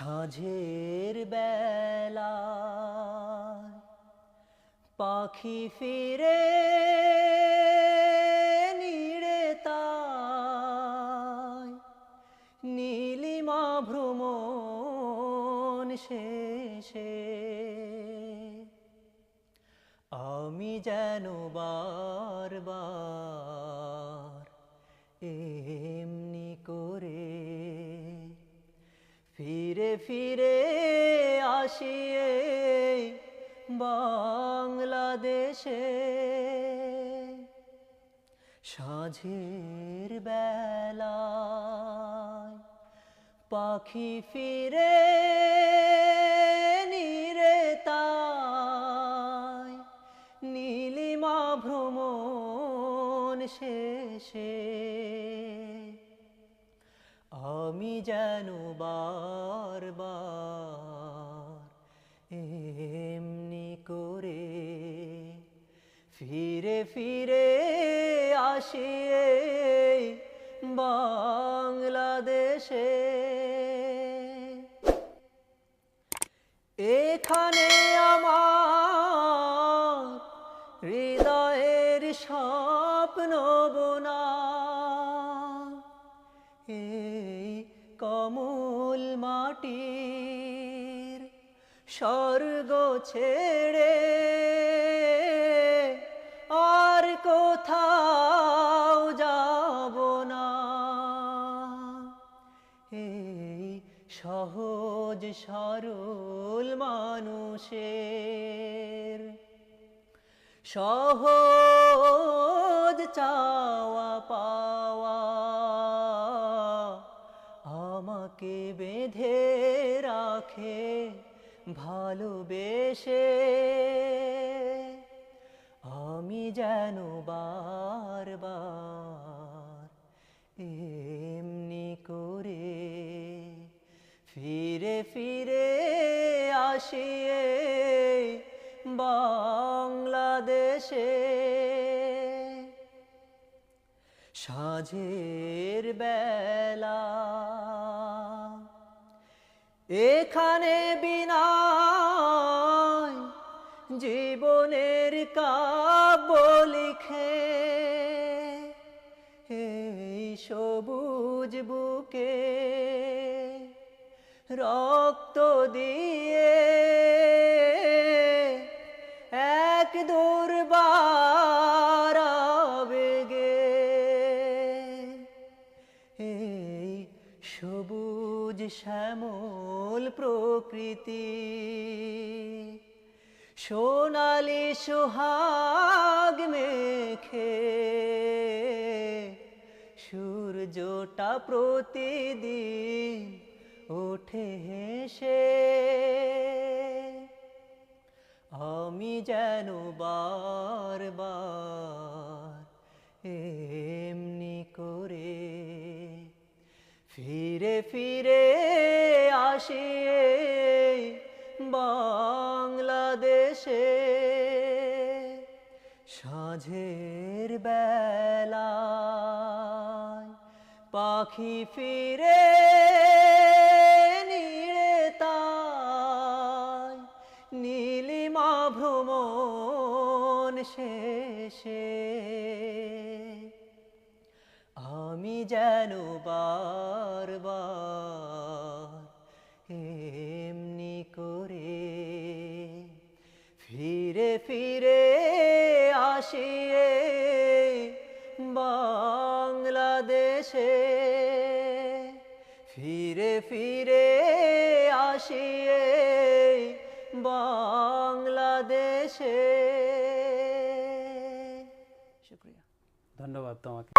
সাঁঝের বেলা পাখি ফিরে নিড়ে তাই। নীলিমা ভ্রমণ শেষে আমি যেন বারবার এমনি করে ফিরে ফিরে আসিয়ে বাংলাদেশে। সাঁঝের বেলায় পাখি ফিরে নিরে নীলিমা ভ্রমণ শেষে। আমি যেন বারবার ফিরে ফিরে আসিয়ে বাংলাদেশে। এখানে আমার হৃদয়ের স্বপ্ন বোনা। এই কমল মাটির স্বর্গ ছেড়ে কোথাও যাব না। এই সহজ সরল মানুষের সহজ চাওয়া পাওয়া আমাকে বেঁধে রাখে ভালোবেসে। যেন বারবার এমনি করে ফিরে ফিরে আসিয়ে বাংলাদেশে। সাঁঝের বেলা এখানে বিনায় জীবনের লিখে এই সবুজ বুকে রক্ত দিয়ে এক দুর্বার আবেগে এই সবুজ শ্যামল প্রকৃতি সোনালি সোহাগ মেখে সূর্যটা প্রতিদিন ওঠে হেসে। আমি যেন বারবার এমনি করে ফিরে ফিরে আসিয়ে সাঁঝের বেলায় পাখি ফিরে নিড়ে তাই নীলিমা ভ্রমণ শেষে। আমি যেন বারবার এমনি করে ফিরে ফিরে আসিয়ে বাংলাদেশে ফিরে ফিরে আসিয়ে বাংলাদেশে। শুক্রিয়া। ধন্যবাদ তোমাকে।